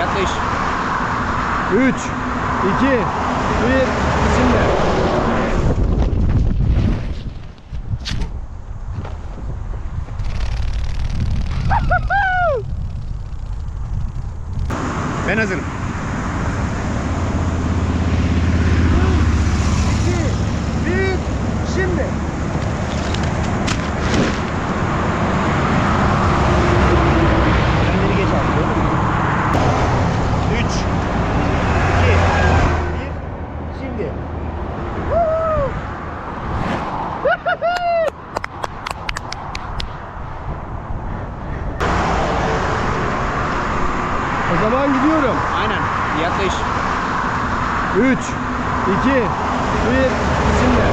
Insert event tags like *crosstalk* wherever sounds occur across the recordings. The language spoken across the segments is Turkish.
Yaklaş. 3, 2, 1, şimdi. Ben hazırım. 2, 1, şimdi. Kendini geç abi gördün mü? 3 2 1 Şimdi. O zaman gidiyorum. Aynen. Yaklaş. 3, 2, 1, şimdi.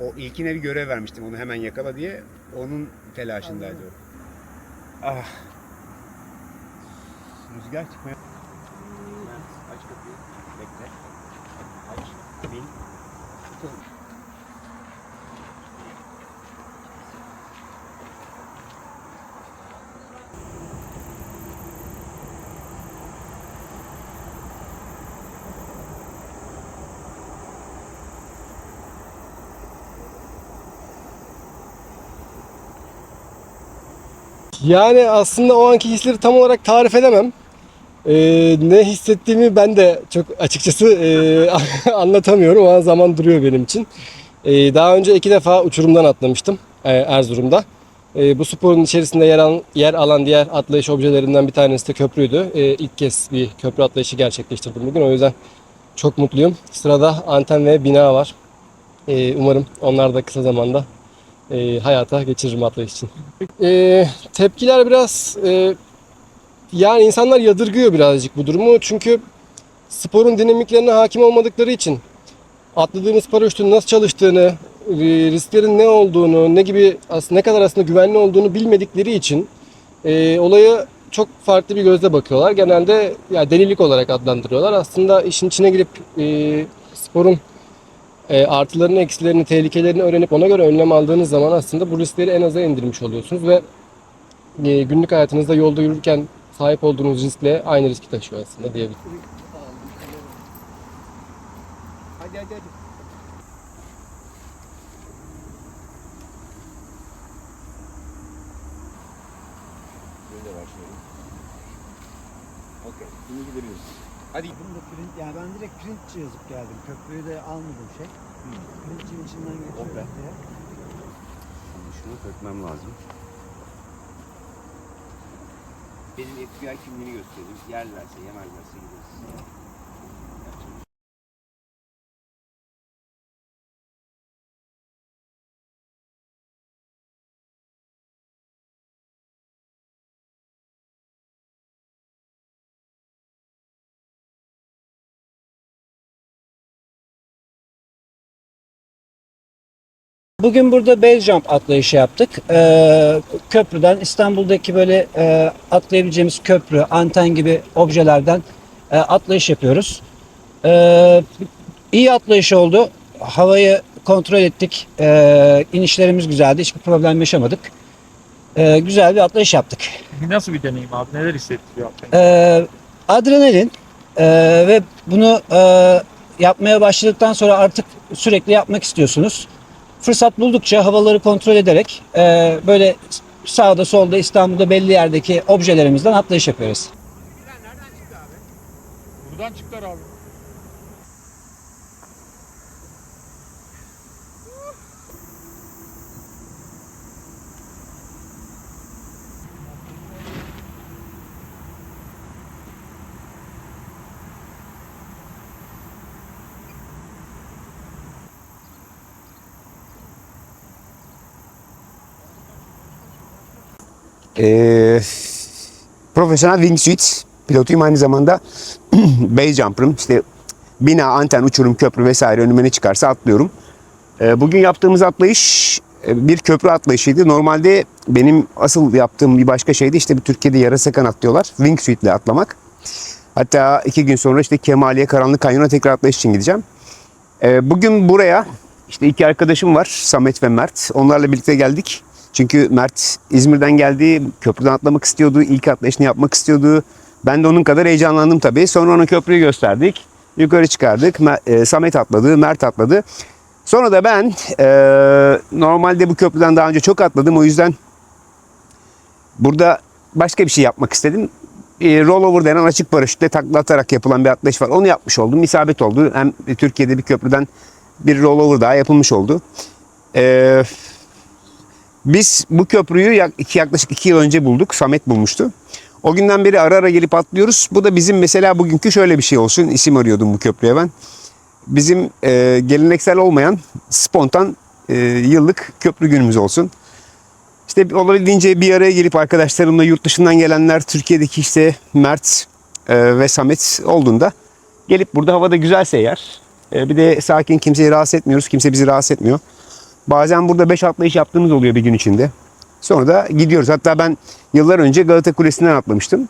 O ilkine bir görev vermiştim onu hemen yakala diye. Onun telaşındaydı o. Ah. Rüzgar çıkmaya... Aç kapıyı. Bekle. Aç. Bin. Yani aslında o anki hisleri tam olarak tarif edemem. Ee, ne hissettiğimi ben de çok açıkçası e, *laughs* anlatamıyorum. O an zaman duruyor benim için. Ee, daha önce iki defa uçurumdan atlamıştım e, Erzurum'da. E, bu sporun içerisinde yer, al, yer alan diğer atlayış objelerinden bir tanesi de köprüydü. E, ilk kez bir köprü atlayışı gerçekleştirdim bugün. O yüzden çok mutluyum. Sırada anten ve bina var. E, umarım onlar da kısa zamanda e, hayata geçiririm atlayış için. E, tepkiler biraz e, yani insanlar yadırgıyor birazcık bu durumu çünkü sporun dinamiklerine hakim olmadıkları için atladığınız paraşütün nasıl çalıştığını, e, risklerin ne olduğunu, ne gibi aslında ne kadar aslında güvenli olduğunu bilmedikleri için e, olaya çok farklı bir gözle bakıyorlar. Genelde ya delilik olarak adlandırıyorlar. Aslında işin içine girip e, sporun e, artılarını, eksilerini, tehlikelerini öğrenip ona göre önlem aldığınız zaman aslında bu riskleri en aza indirmiş oluyorsunuz ve e, günlük hayatınızda yolda yürürken sahip olduğunuz riskle aynı riski taşıyor aslında diyebilirim. Hadi hadi hadi. Böyle başlayalım. Okey. Şimdi gidebiliriz. Hadi. Bunu da print, yani ben direkt printçi yazıp geldim. Köprüyü de almadım şey. Printçinin içinden geçiyor Okey. diye. Şimdi şunu sökmem lazım. Benim FBI kimliğini göstereyim. Yerlerse, yemezlerse gideriz. Bugün burada base jump atlayışı yaptık. Ee, köprüden İstanbul'daki böyle e, atlayabileceğimiz köprü, anten gibi objelerden e, atlayış yapıyoruz. Ee, iyi atlayış oldu. Havayı kontrol ettik. Ee, inişlerimiz güzeldi. Hiçbir problem yaşamadık. Ee, güzel bir atlayış yaptık. Nasıl bir deneyim abi? Neler hissettiriyor? Ee, adrenalin ee, ve bunu ee, yapmaya başladıktan sonra artık sürekli yapmak istiyorsunuz. Fırsat buldukça havaları kontrol ederek ee, böyle sağda solda İstanbul'da belli yerdeki objelerimizden atlayış yapıyoruz. Buradan çıktılar abi. Ee, profesyonel wingsuit pilotuyum aynı zamanda *clears throat* base jumper'ım. İşte bina, anten, uçurum, köprü vesaire önüme ne çıkarsa atlıyorum. Ee, bugün yaptığımız atlayış e, bir köprü atlayışıydı. Normalde benim asıl yaptığım bir başka şeydi. İşte bir Türkiye'de yarasa kanat diyorlar. Wingsuit ile atlamak. Hatta iki gün sonra işte Kemaliye Karanlık Kanyon'a tekrar atlayış için gideceğim. Ee, bugün buraya işte iki arkadaşım var. Samet ve Mert. Onlarla birlikte geldik. Çünkü Mert İzmir'den geldi. Köprüden atlamak istiyordu. İlk atlayışını yapmak istiyordu. Ben de onun kadar heyecanlandım tabii. Sonra ona köprüyü gösterdik. Yukarı çıkardık. E, Samet atladı, Mert atladı. Sonra da ben e, normalde bu köprüden daha önce çok atladım. O yüzden burada başka bir şey yapmak istedim. E, rollover denen açık paraşütle takla atarak yapılan bir atlayış var. Onu yapmış oldum. İsabet oldu. Hem Türkiye'de bir köprüden bir rollover daha yapılmış oldu. E, biz bu köprüyü yaklaşık iki yıl önce bulduk. Samet bulmuştu. O günden beri ara ara gelip atlıyoruz. Bu da bizim mesela bugünkü şöyle bir şey olsun. İsim arıyordum bu köprüye ben. Bizim e, geleneksel olmayan spontan e, yıllık köprü günümüz olsun. İşte olabildiğince bir araya gelip arkadaşlarımla yurt dışından gelenler Türkiye'deki işte Mert e, ve Samet olduğunda gelip burada havada güzelse eğer e, bir de sakin kimseyi rahatsız etmiyoruz. Kimse bizi rahatsız etmiyor. Bazen burada 5 atlayış yaptığımız oluyor bir gün içinde. Sonra da gidiyoruz. Hatta ben yıllar önce Galata Kulesi'nden atlamıştım.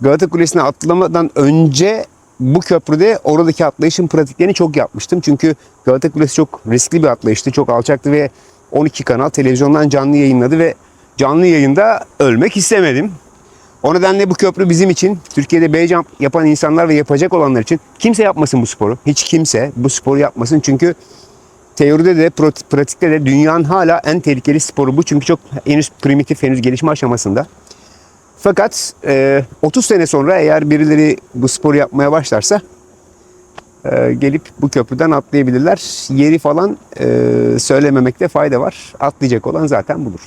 Galata Kulesi'ne atlamadan önce bu köprüde oradaki atlayışın pratiklerini çok yapmıştım. Çünkü Galata Kulesi çok riskli bir atlayıştı. Çok alçaktı ve 12 kanal televizyondan canlı yayınladı ve canlı yayında ölmek istemedim. O nedenle bu köprü bizim için, Türkiye'de base jump yapan insanlar ve yapacak olanlar için kimse yapmasın bu sporu. Hiç kimse bu sporu yapmasın çünkü teoride de pratikte de dünyanın hala en tehlikeli sporu bu. Çünkü çok henüz primitif, henüz gelişme aşamasında. Fakat e, 30 sene sonra eğer birileri bu sporu yapmaya başlarsa e, gelip bu köprüden atlayabilirler. Yeri falan e, söylememekte fayda var. Atlayacak olan zaten budur.